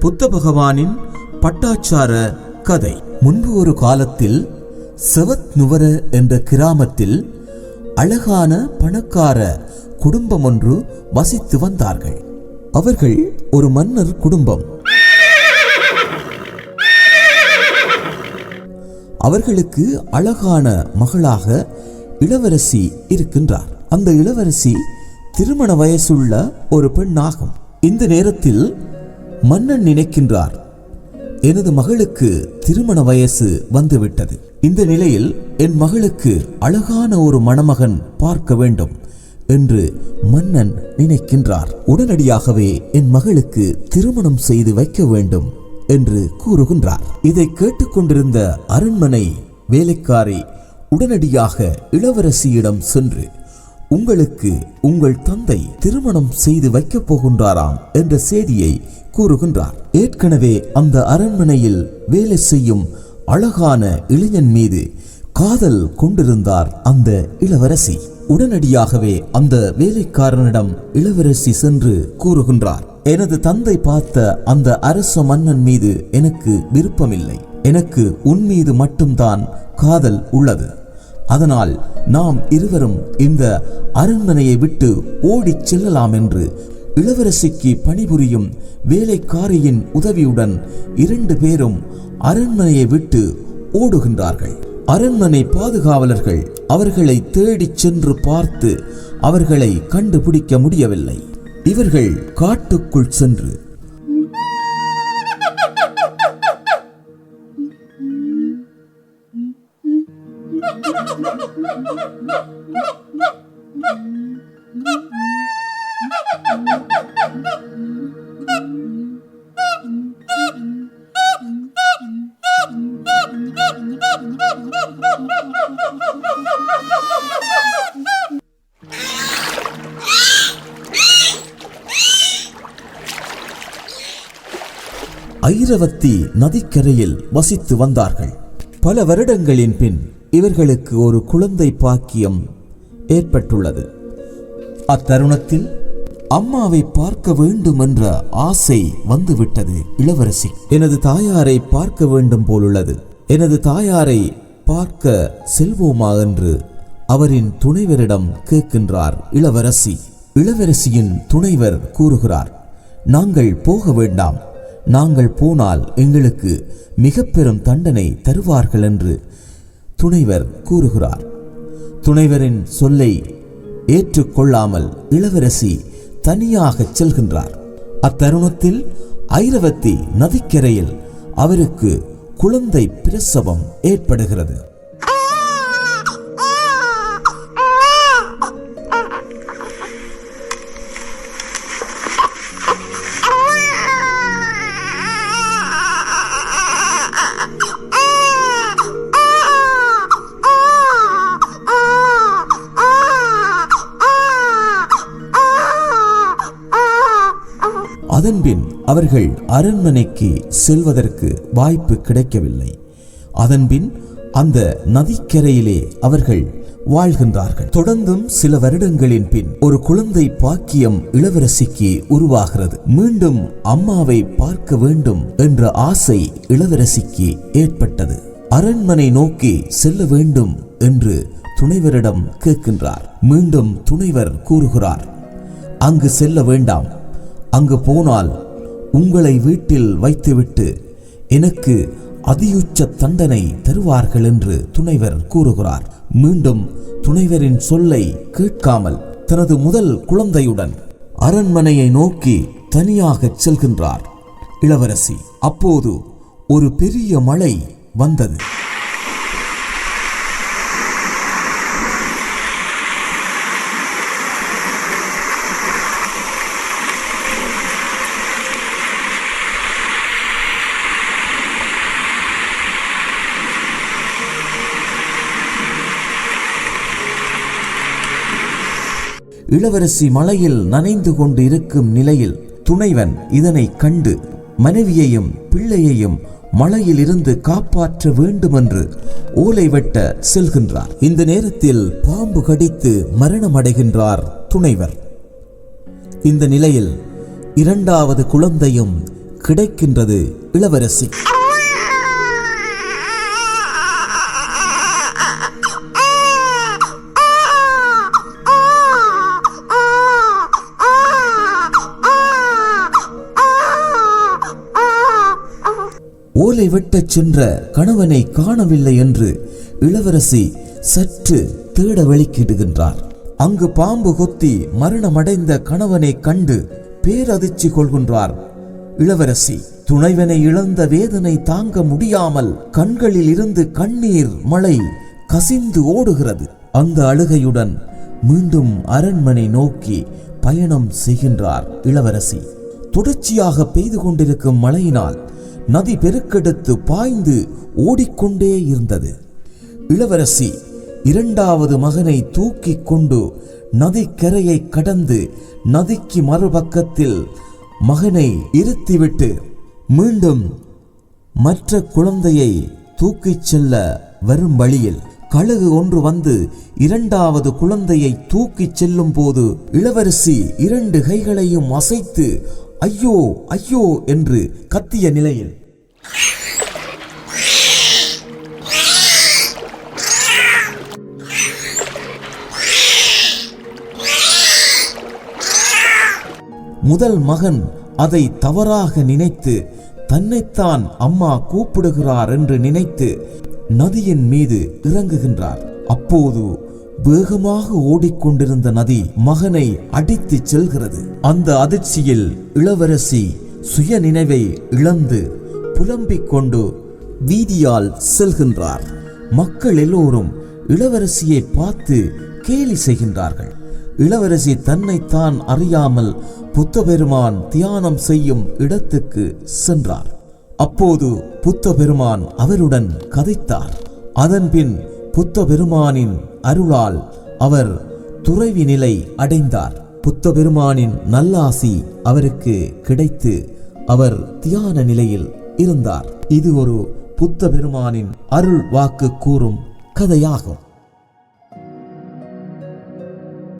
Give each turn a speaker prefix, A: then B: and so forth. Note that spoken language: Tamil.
A: புத்த பகவானின் பட்டாச்சார கதை. முன்பு ஒரு காலத்தில் செவத் நுவர என்ற கிராமத்தில் அழகான பணக்கார குடும்பம் ஒன்று வசித்து வந்தார்கள். அவர்கள் ஒரு மன்னர் குடும்பம். அவர்களுக்கு அழகான மகளாக இளவரசி இருக்கின்றார். அந்த இளவரசி திருமண வயசுள்ள ஒரு பெண்ணாகும். இந்த நேரத்தில் மன்னன் நினைக்கின்றார். எனது மகளுக்கு திருமண வயசு வந்துவிட்டது. இந்த நிலையில் என் மகளுக்கு அழகான ஒரு மணமகன் பார்க்க வேண்டும் என்று மன்னன் நினைக்கின்றார். உடனடியாகவே என் மகளுக்கு திருமணம் செய்து வைக்க வேண்டும் என்று கூறுகின்றார். இதை கேட்டுக்கொண்டிருந்த அரண்மனை வேலைக்காரி உடனடியாக இளவரசியிடம் சென்று உங்களுக்கு உங்கள் தந்தை திருமணம் செய்து வைக்கப் போகின்றாராம் என்ற செய்தியை கூறுகின்றார். ஏற்கனவே அந்த அரண்மனையில் வேலை செய்யும் அழகான இளைஞன் மீது காதல் கொண்டிருந்தார் அந்த இளவரசி. உடனடியாகவே அந்த வேலைக்காரனிடம் இளவரசி சென்று கூறுகின்றார் எனது தந்தை பார்த்த அந்த அரச மன்னன் மீது எனக்கு விருப்பமில்லை. எனக்கு உன் மீது மட்டும்தான் காதல் உள்ளது. அதனால் நாம் இருவரும் இந்த அரண்மனையை விட்டு ஓடிச் செல்லலாம் என்று இளவரசிக்கு பணிபுரியும் வேலைக்காரியின் உதவியுடன் இரண்டு பேரும் அரண்மனையை விட்டு ஓடுகின்றார்கள். அரண்மனை பாதுகாவலர்கள் அவர்களை தேடிச் சென்று பார்த்து அவர்களை கண்டுபிடிக்க முடியவில்லை. இவர்கள் காட்டுக்குள் சென்று ஐரவத்தி நதிக்கரையில் வசித்து வந்தார்கள். பல வருடங்களின் பின் இவர்களுக்கு ஒரு குழந்தை பாக்கியம் ஏற்பட்டுள்ளது. அத்தருணத்தில் அம்மாவை பார்க்க வேண்டும் என்ற ஆசை வந்துவிட்டது இளவரசி. எனது தாயாரை பார்க்க வேண்டும் போலுள்ளது. எனது தாயாரை பார்க்க செல்வோமா என்று அவரின் துணைவரிடம் கேட்கின்றார் இளவரசி. இளவரசியின் துணைவர் கூறுகிறார் நாங்கள் போக வேண்டாம். நாங்கள் போனால் எங்களுக்கு மிக பெரும் தண்டனை தருவார்கள் என்று துணைவர் கூறுகிறார். துணைவரின் சொல்லை ஏற்றுக்கொள்ளாமல் இளவரசி தனியாக செல்கின்றார். அத்தருணத்தில் ஐரவத்தி நதிக்கரையில் அவருக்கு குழந்தை பிரசவம் ஏற்படுகிறது. அதன்பின் அவர்கள் அரண்மனைக்கு செல்வதற்கு வாய்ப்பு கிடைக்கவில்லை. அதன்பின் அந்த நதிக்கரையிலே அவர்கள் வாழ்கின்றார்கள். தொடர்ந்தும் சில வருடங்களின் பின் ஒரு குழந்தை பாக்கியம் இளவரசிக்கு உருவாகிறது. மீண்டும் அம்மாவை பார்க்க வேண்டும் என்ற ஆசை இளவரசிக்கு ஏற்பட்டது. அரண்மனை நோக்கி செல்ல வேண்டும் என்று துணைவரிடம் கேட்கின்றார். மீண்டும் துணைவர் கூறுகிறார் அங்கு செல்ல வேண்டாம். அங்கு போனால் உங்களை வீட்டில் வைத்துவிட்டு எனக்கு அதியுச்ச தண்டனை தருவார்கள் என்று துணைவர் கூறுகிறார். மீண்டும் துணைவரின் சொல்லை கேட்காமல் தனது முதல் குழந்தையுடன் அரண்மனையை நோக்கி தனியாக செல்கின்றார். இளவரசி அப்போது ஒரு பெரிய மழை வந்தது. இளவரசி மலையில் நனைந்து கொண்டு இருக்கும் நிலையில் துணைவன் இதனை கண்டு மனைவியையும் பிள்ளையையும் மலையில் இருந்து காப்பாற்ற வேண்டுமென்று ஓலை வெட்ட செல்கின்றார். இந்த நேரத்தில் பாம்பு கடித்து மரணமடைகின்றார் துணைவர். இந்த நிலையில் இரண்டாவது குழந்தையும் கிடைக்கின்றது இளவரசி. ஓலை வெட்டச் சென்ற கணவனை காணவில்லை என்று இளவரசி சற்று தேட வெளிக்கிடுகின்றார். அங்கு பாம்பு கொத்தி மரணமடைந்த கணவனை கண்டு பேரதிர்ச்சி கொள்கின்றார் இளவரசி. துணைவனை இழந்த வேதனை தாங்க முடியாமல் கண்களில் இருந்து கண்ணீர் மழை கசிந்து ஓடுகிறது. அந்த அழுகையுடன் மீண்டும் அரண்மனை நோக்கி பயணம் செய்கின்றார் இளவரசி. தொடர்ச்சியாக பெய்து கொண்டிருக்கும் மழையினால் நதி பெருக்கெடுத்து பாய்ந்து ஓடிக்கொண்டே இருந்தது. இளவரசி இரண்டாவது மகனை தூக்கிக் கொண்டு நதிக்கரையை கடந்து நதிக்கு மறுபக்கத்தில் மகனை இருத்திவிட்டு மீண்டும் மற்ற குழந்தையை தூக்கிச் செல்ல வரும் வழியில் கழுகு ஒன்று வந்து இரண்டாவது குழந்தையை தூக்கிச் செல்லும் போது இளவரசி இரண்டு கைகளையும் அசைத்து ஐயோ ஐயோ என்று கத்திய நிலையில். முதல் மகன் அதை தவறாக நினைத்து தன்னைத்தான் அம்மா கூப்பிடுகிறார் என்று நினைத்து நதியின் மீது இறங்குகின்றார். அப்போது வேகமாக ஓடிக்கொண்டிருந்த நதி மகனை அடித்துச் செல்கிறது. அந்த அதிர்ச்சியில் இளவரசி சுய நினைவை இழந்து புலம்பிக் கொண்டு வீதியால் செல்கின்றார். மக்கள் எல்லோரும் இளவரசியை பார்த்து கேலி செய்கின்றார்கள். இளவரசி தன்னைத்தான் அறியாமல் புத்த பெருமான் தியானம் செய்யும் இடத்துக்கு சென்றார். அப்போது புத்த பெருமான் அவருடன் கதைத்தார். அதன்பின் புத்த பெருமானின் அருளால் அவர் துறவி நிலை அடைந்தார். புத்த பெருமானின் நல்லாசி அவருக்கு கிடைத்து அவர் தியான நிலையில் இருந்தார். இது ஒரு புத்த பெருமானின் அருள் வாக்கு கூறும் கதையாகும்.